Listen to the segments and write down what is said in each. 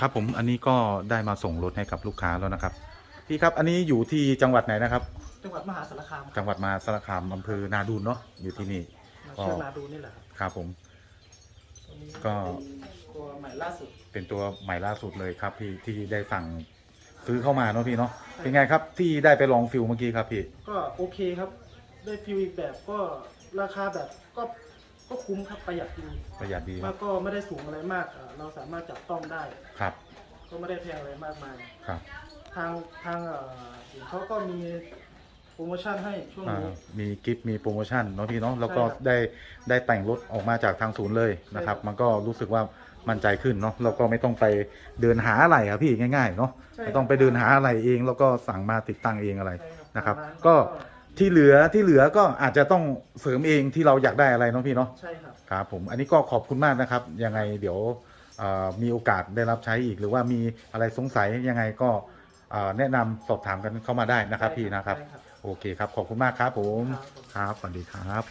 ครับผมอันนี้ก็ได้มาส่งรถให้กับลูกค้าแล้วนะครับ พี่ครับอันนี้อยู่ที่จังหวัดไหนนะครับ จังหวัดมหาสารคามจังหวัดมหาสารคามอำเภอนาดูนเนาะอยู่ที่นี่มาเชื่อนาดูนี่แหละครับครับผมตัวนี้ก็เป็นตัวใหม่ล่าสุด เป็นตัวใหม่ล่าสุดเลยครับพี่ที่ได้สั่งซื้อเข้ามาเนาะพี่เนาะเป็นไงครับที่ได้ไปลองฟิลเมื่อกี้ครับพี่ก็โอเคครับ ได้ฟิวอีกแบบก็ราคาแบบก็ ก็คุ้มครับประหยัดดีประหยัดดีแล้วก็ไม่ได้สูงอะไรมากอะเราสามารถจับต้องได้ ครับก็ไม่ได้แพงอะไรมากมาย ครับ ทางทางเอ่อศูนย์เขาก็มีโปรโมชั่นให้ช่วงอ่านี้ มีกิฟต์มีโปรโมชั่นเนาะพี่เนาะแล้วก็ใช่ครับ ได้ได้แต่งรถออกมาจากทางศูนย์เลยนะครับใช่ครับมันก็รู้สึกว่ามั่นใจขึ้นเนาะแล้วก็ไม่ต้องไปเดินหาอะไรครับพี่ง่ายๆเนาะใช่ไม่ต้องไปเดินหาอะไรเอง แล้วก็สั่งมาติดตั้งเองอะไร ใช่นะครับทางาก็ ที่เหลือที่เหลือก็อาจจะต้องเสริมเองที่เราอยากได้อะไรเนาะพี่เนาะใช่ครับ ครับผมอันนี้ก็ขอบคุณมากนะครับ ยังไงเดี๋ยวเอ่อมีโอกาสได้รับใช้อีก หรือว่ามีอะไรสงสัยยังไงก็เอ่อแนะนำสอบถามกันเข้ามาได้นะครับพี่นะครับใช่ครับโอเคครับ ขอบคุณมากครับผม ครับครับ สวัสดีครับ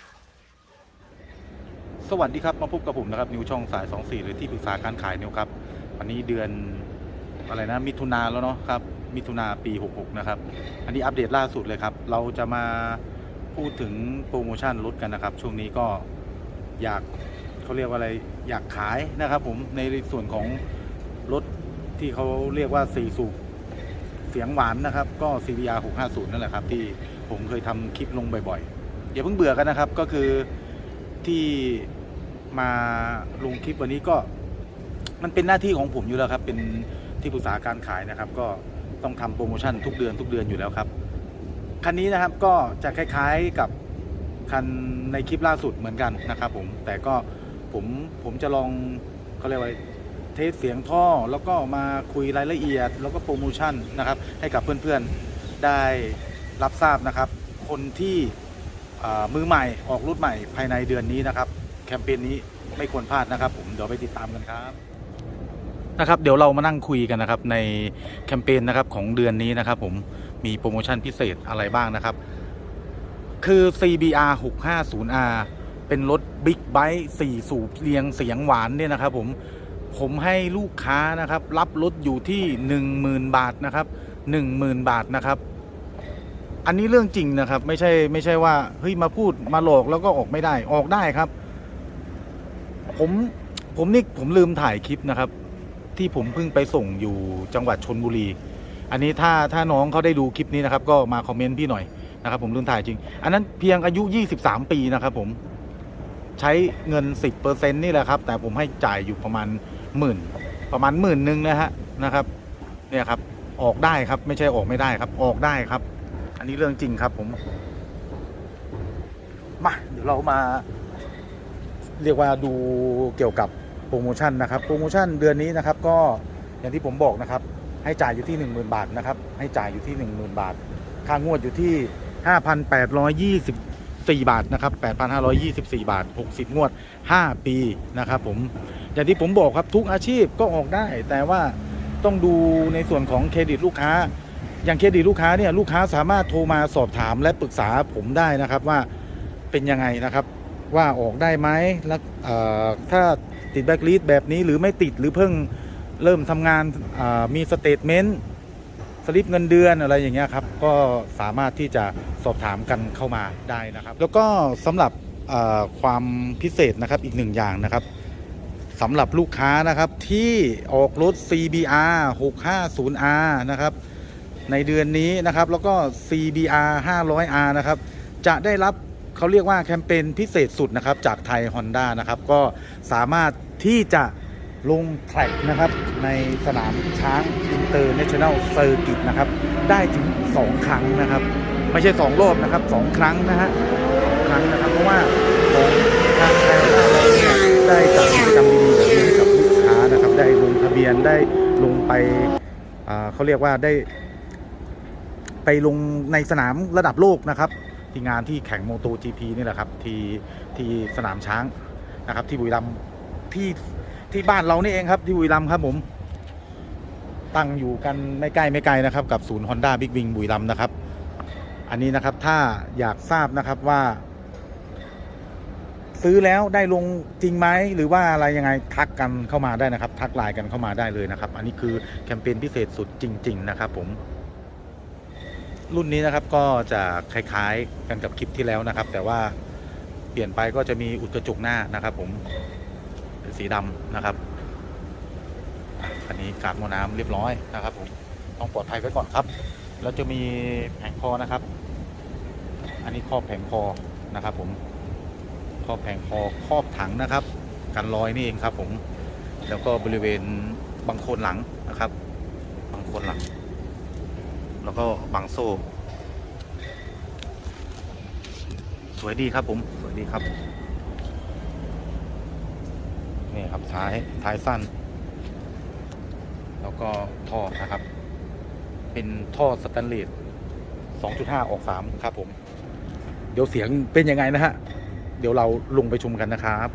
สวัสดีครับ มาพบกับผมนะครับ นิวช่องสาย 24 หรือที่ปรึกษาการขายนิวครับ วันนี้เดือนอะไรนะ มิถุนาแล้วเนาะครับ มิถุนาปี 66 นะครับ อันนี้อัปเดตล่าสุดเลยครับ เราจะมาพูดถึงโปรโมชั่นลดกันนะครับ ช่วงนี้ก็อยากเขาเรียกว่าอะไรอยากขายนะครับผมในส่วนของรถที่เขาเรียกว่า4สูบเสียงหวานนะครับ ก็ CBR 650 นั่นแหละครับ ที่ผมเคยทำคลิปลงบ่อยๆ อย่าเพิ่งเบื่อกันนะครับ ก็คือที่มาลงคลิปวันนี้ก็ มันเป็นหน้าที่ของผมอยู่แล้วครับ เป็นที่ปรึกษาการขายนะครับ ก็ ต้องทำโปรโมชั่นทุกเดือนทุกเดือนอยู่แล้วครับ คันนี้นะครับก็จะคล้ายๆกับคันในคลิปล่าสุดเหมือนกันนะครับผมแต่ก็ผมผมจะลองเขาเรียกว่าเทสเสียงท่อแล้วก็มาคุยรายละเอียด แล้วก็โปรโมชั่นนะครับให้กับเพื่อนๆได้รับทราบนะครับ คนที่อ่ามือใหม่ออกรุ่นใหม่ภายในเดือนนี้นะครับ แคมเปญนี้ไม่ควรพลาดนะครับ ผมเดี๋ยวไปติดตามกันครับ นะครับเดี๋ยวเรามานั่งคุยกันนะครับในแคมเปญนะครับของเดือนนี้นะครับผมมีโปรโมชั่นพิเศษอะไรบ้างนะครับ คือ CBR 650R เป็นรถบิ๊กไบค์4สูบเรียงเสียงหวานเนี่ยนะครับผมผมให้ลูกค้านะครับ รับรถอยู่ที่ 10,000 บาทนะครับ 10,000 บาทนะครับ อันนี้เรื่องจริงนะครับ ไม่ใช่ไม่ใช่ว่าเฮ้ยมาพูดมาหลอกแล้วก็ออกไม่ได้ออกได้ครับ ผมผมนี่ผมลืมถ่ายคลิปนะครับ ที่ผมเพิ่งไปส่งอยู่จังหวัดชนบุรี อันนี้ถ้าถ้าน้องเขาได้ดูคลิปนี้นะครับ ก็มาคอมเมนต์พี่หน่อยนะครับผมลืมถ่ายจริง อันนั้นเพียงอายุ 23 ปีนะครับผมใช้เงิน 10%นี่แหละครับ แต่ผมให้จ่ายอยู่ประมาณหมื่นประมาณหมื่นหนึ่งนะฮะนะครับเนี่ยครับออกได้ครับไม่ใช่ออกไม่ได้ครับ ออกได้ครับ อันนี้เรื่องจริงครับผมมาเดี๋ยวเรามา เรียกว่าดูเกี่ยวกับ โปรโมชั่นนะครับโปรโมชั่นเดือนนี้นะครับก็อย่างที่ผมบอกนะครับให้จ่ายอยู่ที่ 10,000 บาทนะครับให้จ่ายอยู่ที่ 10,000 บาท ค่างวดอยู่ที่ 5,824 บาทนะครับ8,524 บาท 60 งวด 5 ปีนะครับผมอย่างที่ผมบอกครับทุกอาชีพก็ออกได้ แต่ว่าต้องดูในส่วนของเครดิตลูกค้า อย่างเครดิตลูกค้าเนี่ยลูกค้าสามารถโทรมาสอบถามและปรึกษาผมได้นะครับว่าเป็นยังไงนะครับว่าออกได้ไหมแล้วถ้า ติดแบ็กลิสแบบนี้หรือไม่ติดหรือเพิ่งเริ่มทำงานมีสเตทเมนต์สลิปเงินเดือนอะไรอย่างเงี้ยครับ ก็สามารถที่จะสอบถามกันเข้ามาได้นะครับ แล้วก็สำหรับความพิเศษนะครับอีกหนึ่งอย่างนะครับสำหรับลูกค้านะครับที่ออกรถ CBR 650R นะครับในเดือนนี้นะครับแล้วก็ CBR 500R นะครับจะได้รับ เขาเรียกว่าแคมเปญพิเศษสุดนะครับจากไทย Honda นะครับก็สามารถที่จะลงแทร็กนะครับในสนามช้างอินเตอร์เนชั่นแนลเซอร์กิตนะครับได้ถึง 2 ครั้งนะครับ ไม่ใช่ 2 รอบนะครับ 2 ครั้งนะฮะสองครั้งนะครับ เพราะว่าของทางไทยเราเนี่ยได้จัดกิจกรรมดีๆแบบนี้ให้กับลูกค้านะครับ ได้ลงทะเบียนได้ลงไปเขาเรียกว่าได้ ไปลงในสนามระดับโลกนะครับ ที่งานที่แข่งโมโต GP นี่แหละครับที่ที่สนามช้างนะครับ ที่บุรีรัมย์ที่ที่บ้านเรานี่เองครับที่บุรีรัมย์ครับผมตั้งอยู่กันไม่ใกล้ไม่ไกลนะครับ กับศูนย์ Honda Big Wing บุรีรัมย์นะครับ อันนี้นะครับถ้าอยากทราบนะครับว่า ซื้อแล้วได้ลงจริงไหมหรือว่าอะไรยังไงทักกันเข้ามาได้นะครับ ทักไลน์กันเข้ามาได้เลยนะครับ อันนี้คือแคมเปญพิเศษสุดจริง ๆ นะครับผม รุ่นนี้นะครับก็จะคล้ายๆกันกับคลิปที่แล้วนะครับ แต่ว่าเปลี่ยนไปก็จะมีอุดกระจกหน้านะครับ ผมเป็นสีดำนะครับอันนี้กาดหมอน้ำเรียบร้อยนะครับ ผมต้องปลอดภัยไว้ก่อนครับ แล้วจะมีแผงคอนะครับ อันนี้ครอบแผงคอนะครับ ผมครอบแผงคอครอบถังนะครับ กันรอยนี่เองครับ ผมแล้วก็บริเวณบังโคนหลังนะครับบังโคนหลัง แล้วก็บังโซ่ สวยดีครับผม สวยดีครับ นี่ครับท้ายท้ายสั้น แล้วก็ท่อนะครับ เป็นท่อสแตนเลส2.5 ออก3ครับผม เดี๋ยวเสียงเป็นยังไงนะฮะ เดี๋ยวเราลงไปชมกันนะครับ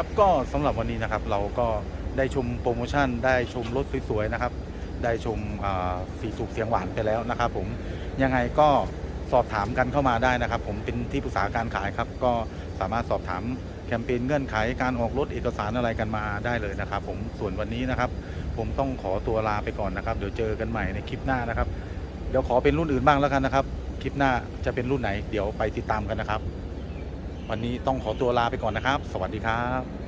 ครับก็สำ หรับวันนี้นะครับ เราก็ได้ชมโปรโมชั่น ได้ชมรถสวยๆนะครับ ได้ชมสีสูบเสียงหวานไปแล้วนะครับ ผมยังไงก็สอบถามกันเข้ามาได้นะครับ ผมเป็นที่ปรึกษาการขายครับ ก็สามารถสอบถามแคมเปญเงื่อนไขการออกรถเอกสารอะไรกันมาได้เลยนะครับ ผมส่วนวันนี้นะครับ ผมต้องขอตัวลาไปก่อนนะครับ เดี๋ยวเจอกันใหม่ในคลิปหน้านะครับเดี๋ยวขอเป็นรุ่นอื่นบ้างแล้วกันนะครับ คลิปหน้าจะเป็นรุ่นไหน เดี๋ยวไปติดตามกันนะครับ วันนี้ต้องขอตัวลาไปก่อนนะครับ สวัสดีครับ